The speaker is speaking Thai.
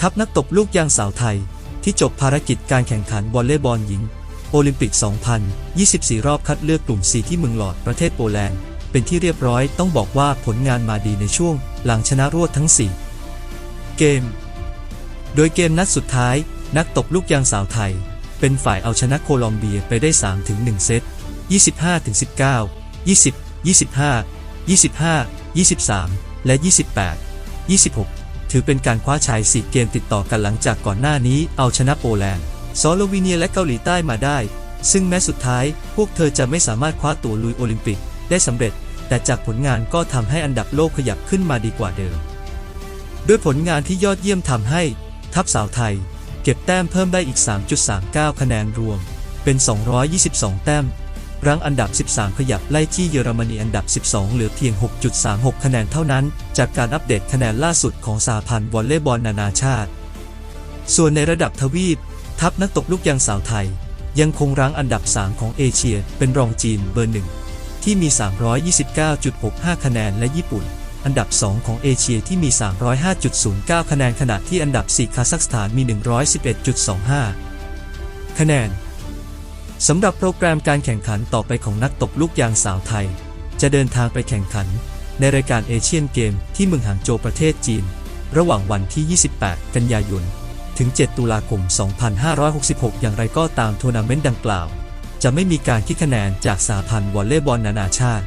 ทัพนักตบลูกยางสาวไทย ที่จบภารกิจการแข่งขันวอลเลย์บอลหญิง โอลิมปิก 2024 รอบคัดเลือกกลุ่ม 4 ที่เมืองหลอดประเทศโปแลนด์ เป็นที่เรียบร้อยต้องบอกว่าผลงานมาดีในช่วง หลังชนะรวดทั้ง 4 เกม โดยเกมนัดสุดท้าย นักตบลูกยางสาวไทย เป็นฝ่ายเอาชนะโคลอมเบียไปได้ 3-1 เซต 25-19 20 25 25 23 และ 28 26 ถือเป็นการคว้าชัย4เกมติดต่อกันหลังจากก่อนหน้านี้เอาชนะโปแลนด์สโลวีเนียและเกาหลีใต้มาได้ ซึ่งแม้สุดท้ายพวกเธอจะไม่สามารถคว้าตั๋วลุยโอลิมปิกได้สำเร็จ แต่จากผลงานก็ทำให้อันดับโลกขยับขึ้นมาดีกว่าเดิม ด้วยผลงานที่ยอดเยี่ยมทำให้ ทัพสาวไทย เก็บแต้มเพิ่มได้อีก 3.39 คะแนนรวม เป็น 222 แต้ม รั้งอันดับ 13 ขยับไล่ที่เยอรมนีอันดับ 12 เหลือเพียง 6.36 คะแนนเท่านั้น จากการอัปเดตคะแนนล่าสุดของสหพันธ์วอลเลย์บอลนานาชาติ ส่วนในระดับทวีป ทัพนักตบลูกยางสาวไทย ยังคงรั้งอันดับ 3 ของเอเชีย เป็นรองจีนเบอร์หนึ่งที่มี 329.65 คะแนนและญี่ปุ่น อันดับ 2 ของเอเชียที่มี 305.09 คะแนนขณะที่อันดับ 4 คาซัคสถานมี 111.25 คะแนน สำหรับโปรแกรมการแข่งขันต่อไปของนักตบลูกยางสาวไทย จะเดินทางไปแข่งขัน ในรายการเอเชียนเกมที่เมืองหางโจวประเทศจีน ระหว่างวันที่ 28 กันยายน ถึง 7 ตุลาคม 2566 อย่างไรก็ตามทัวร์นาเมนต์ดังกล่าว จะไม่มีการคิดคะแนนจากสาพันธ์วอลเลย์บอลนานาชาติ